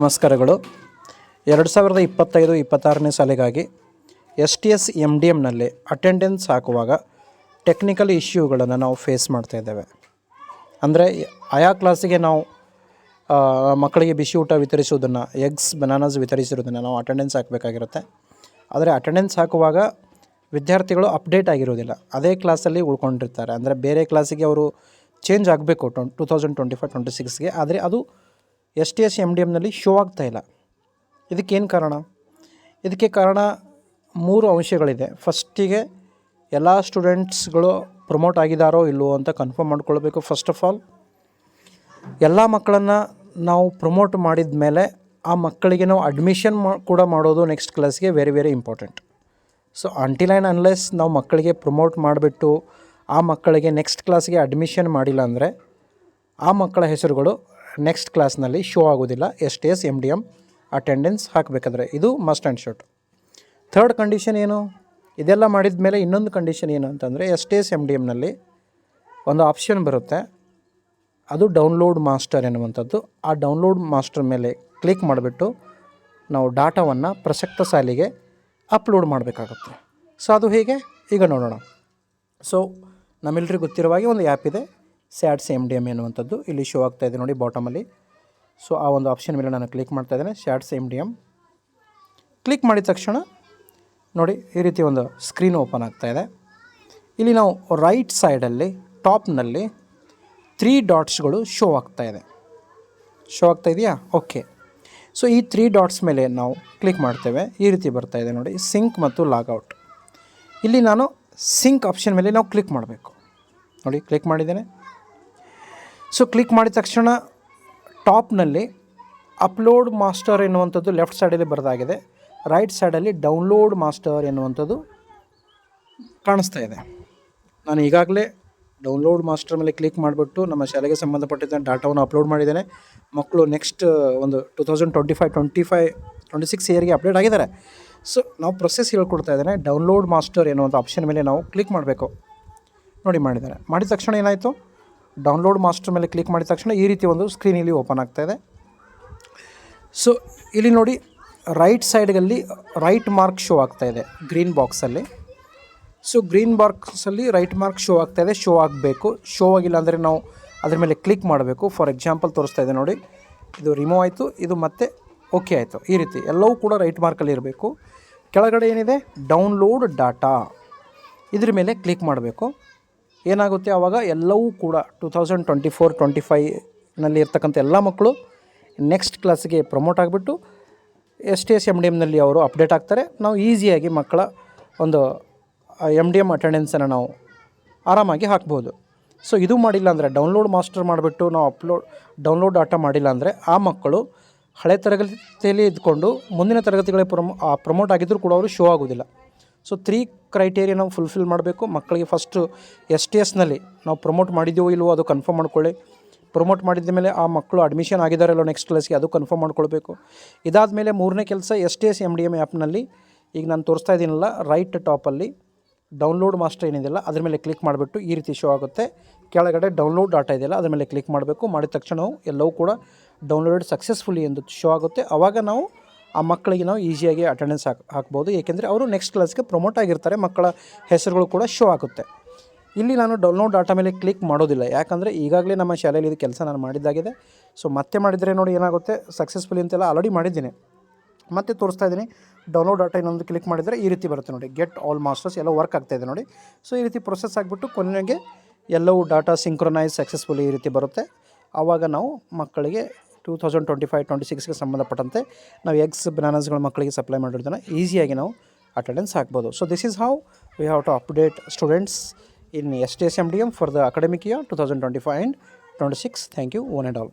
ನಮಸ್ಕಾರಗಳು. ಎರಡು ಸಾವಿರದ ಇಪ್ಪತ್ತೈದು ಇಪ್ಪತ್ತಾರನೇ ಸಾಲಿಗಾಗಿ S T S M D ಎಮ್ನಲ್ಲಿ attendance ಹಾಕುವಾಗ ಟೆಕ್ನಿಕಲ್ ಇಶ್ಯೂಗಳನ್ನು ನಾವು ಫೇಸ್ ಮಾಡ್ತಾ ಇದ್ದೇವೆ. ಅಂದರೆ ಆಯಾ ಕ್ಲಾಸಿಗೆ ನಾವು ಮಕ್ಕಳಿಗೆ ಬಿಸಿ ಊಟ ವಿತರಿಸುವುದನ್ನು ಎಗ್ಸ್ ಬನಾನಾಸ್ ವಿತರಿಸಿರೋದನ್ನು ನಾವು ಅಟೆಂಡೆನ್ಸ್ ಹಾಕಬೇಕಾಗಿರುತ್ತೆ. ಆದರೆ ಅಟೆಂಡೆನ್ಸ್ ಹಾಕುವಾಗ ವಿದ್ಯಾರ್ಥಿಗಳು ಅಪ್ಡೇಟ್ ಆಗಿರೋದಿಲ್ಲ ಅದೇ ಕ್ಲಾಸಲ್ಲಿ ಉಳ್ಕೊಂಡಿರ್ತಾರೆ. ಅಂದರೆ ಬೇರೆ ಕ್ಲಾಸಿಗೆ ಅವರು ಚೇಂಜ್ ಆಗಬೇಕು to two thousand twenty five twenty ಸಿಕ್ಸ್ಗೆ ಆದರೆ ಅದು S T S M D ಎಮ್ನಲ್ಲಿ show ಆಗ್ತಾ ಇಲ್ಲ. ಇದಕ್ಕೇನು ಕಾರಣ? ಇದಕ್ಕೆ ಕಾರಣ ಮೂರು ಅಂಶಗಳಿದೆ. ಫಸ್ಟಿಗೆ ಎಲ್ಲ ಸ್ಟೂಡೆಂಟ್ಸ್ಗಳು ಪ್ರಮೋಟ್ ಆಗಿದಾರೋ ಇಲ್ಲವೋ ಅಂತ ಕನ್ಫರ್ಮ್ ಮಾಡ್ಕೊಳ್ಬೇಕು ಫಸ್ಟ್ ಆಫ್ ಆಲ್ ಎಲ್ಲ ಮಕ್ಕಳನ್ನು ನಾವು ಪ್ರಮೋಟ್ ಮಾಡಿದ ಮೇಲೆ ಆ ಮಕ್ಕಳಿಗೆ ನಾವು ಅಡ್ಮಿಷನ್ ಕೂಡ ಮಾಡೋದು ನೆಕ್ಸ್ಟ್ ಕ್ಲಾಸ್ಗೆ very very important so until and unless ನಾವು ಮಕ್ಕಳಿಗೆ ಪ್ರಮೋಟ್ ಮಾಡಿಬಿಟ್ಟು ಆ ಮಕ್ಕಳಿಗೆ ನೆಕ್ಸ್ಟ್ ಕ್ಲಾಸ್ಗೆ ಅಡ್ಮಿಷನ್ ಮಾಡಿಲ್ಲ ಅಂದರೆ ಆ ಮಕ್ಕಳ ಹೆಸರುಗಳು ನೆಕ್ಸ್ಟ್ ಕ್ಲಾಸ್ನಲ್ಲಿ ಶೋ ಆಗೋದಿಲ್ಲ. S T S M D M attendance ಹಾಕಬೇಕಾದ್ರೆ ಇದು must and should third condition ಏನು? ಇದೆಲ್ಲ ಮಾಡಿದ ಮೇಲೆ ಇನ್ನೊಂದು ಕಂಡೀಷನ್ ಏನು ಅಂತಂದರೆ ಎಸ್ ಎಸ್ ಎಂ ಡಿ ಎಮ್ನಲ್ಲಿ ಒಂದು ಆಪ್ಷನ್ ಬರುತ್ತೆ. ಅದು ಡೌನ್ಲೋಡ್ ಮಾಸ್ಟರ್ ಎನ್ನುವಂಥದ್ದು. ಆ ಡೌನ್ಲೋಡ್ ಮಾಸ್ಟರ್ ಮೇಲೆ ಕ್ಲಿಕ್ ಮಾಡಿಬಿಟ್ಟು ನಾವು ಡಾಟಾವನ್ನು ಪ್ರಸಕ್ತ ಸಾಲಿಗೆ ಅಪ್ಲೋಡ್ ಮಾಡಬೇಕಾಗುತ್ತೆ. ಸೊ ಅದು ಹೇಗೆ? ಈಗ ನೋಡೋಣ. ಸೊ ನಮ್ಮೆಲ್ಲರಿಗೂ ಗೊತ್ತಿರುವಾಗೆ ಒಂದು ಆ್ಯಪ್ ಇದೆ. ಸ್ಯಾಡ್ಸ್ ಸೇಮ್ ಡಿ ಎಂ ಎನ್ನುವಂಥದ್ದು ಇಲ್ಲಿ ಶೋ ಆಗ್ತಾ ಇದೆ ನೋಡಿ ಬಾಟಮಲ್ಲಿ ಸೊ ಆ ಒಂದು ಆಪ್ಷನ್ ಮೇಲೆ ನಾನು ಕ್ಲಿಕ್ ಮಾಡ್ತಾ ಇದ್ದೇನೆ, ಸ್ಯಾಡ್ ಸೇಮ್ ಡಿ ಎಂ. ಕ್ಲಿಕ್ ಮಾಡಿದ ತಕ್ಷಣ ನೋಡಿ ಈ ರೀತಿ ಒಂದು ಸ್ಕ್ರೀನ್ ಓಪನ್ ಆಗ್ತಾ ಇದೆ. ಇಲ್ಲಿ ನಾವು ರೈಟ್ ಸೈಡಲ್ಲಿ ಟಾಪ್ನಲ್ಲಿ ತ್ರೀ ಡಾಟ್ಸ್ಗಳು ಶೋ ಆಗ್ತಾ ಇದೆ. ಶೋ ಆಗ್ತಾ ಇದೆಯಾ? ಓಕೆ ಸೊ ಈ ತ್ರೀ ಡಾಟ್ಸ್ ಮೇಲೆ ನಾವು ಕ್ಲಿಕ್ ಮಾಡ್ತೇವೆ. ಈ ರೀತಿ ಬರ್ತಾ ಇದೆ ನೋಡಿ ಸಿಂಕ್ ಮತ್ತು ಲಾಗೌಟ್ ಇಲ್ಲಿ ನಾನು ಸಿಂಕ್ ಆಪ್ಷನ್ ಮೇಲೆ ನಾವು ಕ್ಲಿಕ್ ಮಾಡಬೇಕು. ನೋಡಿ ಕ್ಲಿಕ್ ಮಾಡಿದ್ದೇನೆ. ಸೊ ಕ್ಲಿಕ್ ಮಾಡಿದ ತಕ್ಷಣ ಟಾಪ್ನಲ್ಲಿ ಅಪ್ಲೋಡ್ ಮಾಸ್ಟರ್ ಎನ್ನುವಂಥದ್ದು ಲೆಫ್ಟ್ ಸೈಡಲ್ಲಿ ಬರೆದಾಗಿದೆ. ರೈಟ್ ಸೈಡಲ್ಲಿ ಡೌನ್ಲೋಡ್ ಮಾಸ್ಟರ್ ಎನ್ನುವಂಥದ್ದು ಕಾಣಿಸ್ತಾ ಇದೆ. ನಾನು ಈಗಾಗಲೇ ಡೌನ್ಲೋಡ್ ಮಾಸ್ಟರ್ ಮೇಲೆ ಕ್ಲಿಕ್ ಮಾಡಿಬಿಟ್ಟು ನಮ್ಮ ಶಾಲೆಗೆ ಸಂಬಂಧಪಟ್ಟಿದ್ದ ಡಾಟಾವನ್ನು ಅಪ್ಲೋಡ್ ಮಾಡಿದ್ದೇನೆ. ಮಕ್ಕಳು ನೆಕ್ಸ್ಟ್ ಒಂದು two thousand twenty five twenty five twenty six ಇಯರ್ಗೆ ಅಪ್ಡೇಟ್ ಆಗಿದ್ದಾರೆ. ಸೊ ನಾವು ಪ್ರೊಸೆಸ್ ಹೇಳ್ಕೊಡ್ತಾ ಇದ್ದೇನೆ. ಡೌನ್ಲೋಡ್ ಮಾಸ್ಟರ್ ಎನ್ನುವಂಥ ಆಪ್ಷನ್ ಮೇಲೆ ನಾವು ಕ್ಲಿಕ್ ಮಾಡಬೇಕು. ನೋಡಿ ಮಾಡಿದ್ದಾರೆ. ಮಾಡಿದ ತಕ್ಷಣ ಏನಾಯಿತು? ಡೌನ್ಲೋಡ್ ಮಾಸ್ಟರ್ ಮೇಲೆ ಕ್ಲಿಕ್ ಮಾಡಿದ ತಕ್ಷಣ ಈ ರೀತಿ ಒಂದು ಸ್ಕ್ರೀನ್ ಇಲ್ಲಿ ಓಪನ್ ಆಗ್ತಾ ಇದೆ. ಸೊ ಇಲ್ಲಿ ನೋಡಿ ರೈಟ್ ಸೈಡ್ಗಲ್ಲಿ ರೈಟ್ ಮಾರ್ಕ್ ಶೋ ಆಗ್ತಾಯಿದೆ ಗ್ರೀನ್ ಬಾಕ್ಸಲ್ಲಿ ಸೊ ಗ್ರೀನ್ ಬಾಕ್ಸಲ್ಲಿ ರೈಟ್ ಮಾರ್ಕ್ ಶೋ ಆಗ್ತಾಯಿದೆ ಶೋ ಆಗಬೇಕು. ಶೋ ಆಗಿಲ್ಲ ಅಂದರೆ ನಾವು ಅದ್ರ ಮೇಲೆ ಕ್ಲಿಕ್ ಮಾಡಬೇಕು. ಫಾರ್ ಎಕ್ಸಾಂಪಲ್ ತೋರಿಸ್ತಾ ಇದೆ ನೋಡಿ. ಇದು ರಿಮೂವ್ ಆಯಿತು, ಇದು ಮತ್ತೆ ಓಕೆ ಆಯಿತು. ಈ ರೀತಿ ಎಲ್ಲವೂ ಕೂಡ ರೈಟ್ ಮಾರ್ಕಲ್ಲಿ ಇರಬೇಕು. ಕೆಳಗಡೆ ಏನಿದೆ? ಡೌನ್ಲೋಡ್ ಡಾಟಾ ಇದ್ರ ಮೇಲೆ ಕ್ಲಿಕ್ ಮಾಡಬೇಕು. ಏನಾಗುತ್ತೆ ಆವಾಗ ಎಲ್ಲವೂ ಕೂಡ two thousand twenty four twenty ಫೈವ್ನಲ್ಲಿ ಇರ್ತಕ್ಕಂಥ ಎಲ್ಲ ಮಕ್ಕಳು ನೆಕ್ಸ್ಟ್ ಕ್ಲಾಸಿಗೆ ಪ್ರಮೋಟ್ ಆಗಿಬಿಟ್ಟು S T S M D ಎಮ್ನಲ್ಲಿ ಅವರು ಅಪ್ಡೇಟ್ ಆಗ್ತಾರೆ. ನಾವು ಈಸಿಯಾಗಿ ಮಕ್ಕಳ ಒಂದು ಎಂ ಡಿ ಎಂ ಅಟೆಂಡೆನ್ಸನ್ನು ನಾವು ಆರಾಮಾಗಿ ಹಾಕ್ಬೋದು. ಸೊ ಇದು ಮಾಡಿಲ್ಲ ಅಂದರೆ ಡೌನ್ಲೋಡ್ ಮಾಸ್ಟರ್ ಮಾಡಿಬಿಟ್ಟು ನಾವು ಅಪ್ಲೋಡ್ ಡೌನ್ಲೋಡ್ ಡಾಟಾ ಮಾಡಿಲ್ಲ ಅಂದರೆ ಆ ಮಕ್ಕಳು ಹಳೆ ತರಗತಿಯಲ್ಲಿ ಇದ್ಕೊಂಡು ಮುಂದಿನ ತರಗತಿಗಳಿಗೆ ಪ್ರಮೋ ಪ್ರಮೋಟ್ ಆಗಿದ್ದರೂ ಕೂಡ ಅವರು ಶೋ ಆಗೋದಿಲ್ಲ. ಸೊ ತ್ರೀ ಕ್ರೈಟೇರಿಯಾ ನಾವು ಫುಲ್ಫಿಲ್ ಮಾಡಬೇಕು. ಮಕ್ಕಳಿಗೆ ಫಸ್ಟು ಎಸ್ ಟಿ ಎಸ್ನಲ್ಲಿ ನಾವು ಪ್ರಮೋಟ್ ಮಾಡಿದ್ದೀವೋ ಇಲ್ವೋ ಅದು ಕನ್ಫರ್ಮ್ ಮಾಡ್ಕೊಳ್ಳಿ. ಪ್ರಮೋಟ್ ಮಾಡಿದ ಮೇಲೆ ಆ ಮಕ್ಕಳು ಅಡ್ಮಿಷನ್ ಆಗಿದಾರಲ್ಲ ನೆಕ್ಸ್ಟ್ ಕ್ಲಾಸ್ಗೆ ಅದು ಕನ್ಫರ್ಮ್ ಮಾಡ್ಕೊಳ್ಬೇಕು. ಇದಾದ ಮೇಲೆ ಮೂರನೇ ಕೆಲಸ S T S M D M ಆ್ಯಪ್ನಲ್ಲಿ ಈಗ ನಾನು ತೋರಿಸ್ತಾ ಇದ್ದೀನಲ್ಲ ರೈಟ್ ಟಾಪಲ್ಲಿ ಡೌನ್ಲೋಡ್ ಮಾಸ್ಟರ್ ಏನಿದೆಯಲ್ಲ, ಅದ್ರ ಮೇಲೆ ಕ್ಲಿಕ್ ಮಾಡಿಬಿಟ್ಟು ಈ ರೀತಿ ಶೋ ಆಗುತ್ತೆ. ಕೆಳಗಡೆ ಡೌನ್ಲೋಡ್ ಡಾಟಾ ಇದೆಯಲ್ಲ, ಅದ್ರ ಮೇಲೆ ಕ್ಲಿಕ್ ಮಾಡಬೇಕು. ಮಾಡಿದ ತಕ್ಷಣ ಎಲ್ಲವೂ ಕೂಡ ಡೌನ್ಲೋಡೆಡ್ ಸಕ್ಸಸ್ಫುಲಿ ಎಂದು ಶೋ ಆಗುತ್ತೆ. ಆವಾಗ ನಾವು ಆ ಮಕ್ಕಳಿಗೆ ನಾವು ಈಸಿಯಾಗಿ ಅಟೆಂಡೆನ್ಸ್ ಹಾಕ್, ಹಾಕ್ಬೋದು. ಏಕೆಂದರೆ ಅವರು ನೆಕ್ಸ್ಟ್ ಕ್ಲಾಸ್ಗೆ ಪ್ರಮೋಟ್ ಆಗಿರ್ತಾರೆ. ಮಕ್ಕಳ ಹೆಸರುಗಳು ಕೂಡ ಶೋ ಆಗುತ್ತೆ. ಇಲ್ಲಿ ನಾನು ಡೌನ್ಲೋಡ್ ಡಾಟಾ ಮೇಲೆ ಕ್ಲಿಕ್ ಮಾಡೋದಿಲ್ಲ. ಯಾಕಂದರೆ ಈಗಾಗಲೇ ನಮ್ಮ ಶಾಲೆಯಲ್ಲಿ ಇದು ಕೆಲಸ ನಾನು ಮಾಡಿದ್ದಾಗಿದೆ. ಸೊ ಮತ್ತೆ ಮಾಡಿದರೆ ನೋಡಿ ಏನಾಗುತ್ತೆ? ಸಕ್ಸಸ್ಫುಲಿ ಅಂತೆಲ್ಲ ಆಲ್ರೆಡಿ ಮಾಡಿದ್ದೀನಿ. ಮತ್ತೆ ತೋರಿಸ್ತಾ ಇದ್ದೀನಿ. ಡೌನ್ಲೋಡ್ ಡಾಟಾ ಇನ್ನೊಂದು ಕ್ಲಿಕ್ ಮಾಡಿದರೆ ಈ ರೀತಿ ಬರುತ್ತೆ ನೋಡಿ. ಗೆಟ್ ಆಲ್ ಮಾಸ್ಟರ್ಸ್ ಎಲ್ಲ ವರ್ಕ್ ಆಗ್ತಾ ಇದೆ ನೋಡಿ. ಸೊ ಈ ರೀತಿ ಪ್ರೊಸೆಸ್ ಆಗಿಬಿಟ್ಟು ಕೊನೆಗೆ ಎಲ್ಲವೂ ಡಾಟಾ ಸಿಂಕ್ರೊನೈಸ್ ಸಕ್ಸಸ್ಫುಲಿ ಈ ರೀತಿ ಬರುತ್ತೆ. ಆವಾಗ ನಾವು ಮಕ್ಕಳಿಗೆ two thousand twenty five twenty ಸಿಕ್ಸ್ಗೆ ಸಂಬಂಧಪಟ್ಟಂತೆ ನಾವು ಎಗ್ಸ್ ಬನಾನಸ್ಗಳ ಮಕ್ಕಳಿಗೆ ಸಪ್ಲೈ ಮಾಡಿರೋದನ್ನು ಈಸಿಯಾಗಿ ನಾವು ಅಟೆಂಡೆನ್ಸ್ ಹಾಕ್ಬೋದು. So this is how we have to update students in S T S M D M for the academic year two thousand twenty five and twenty six thank you one and all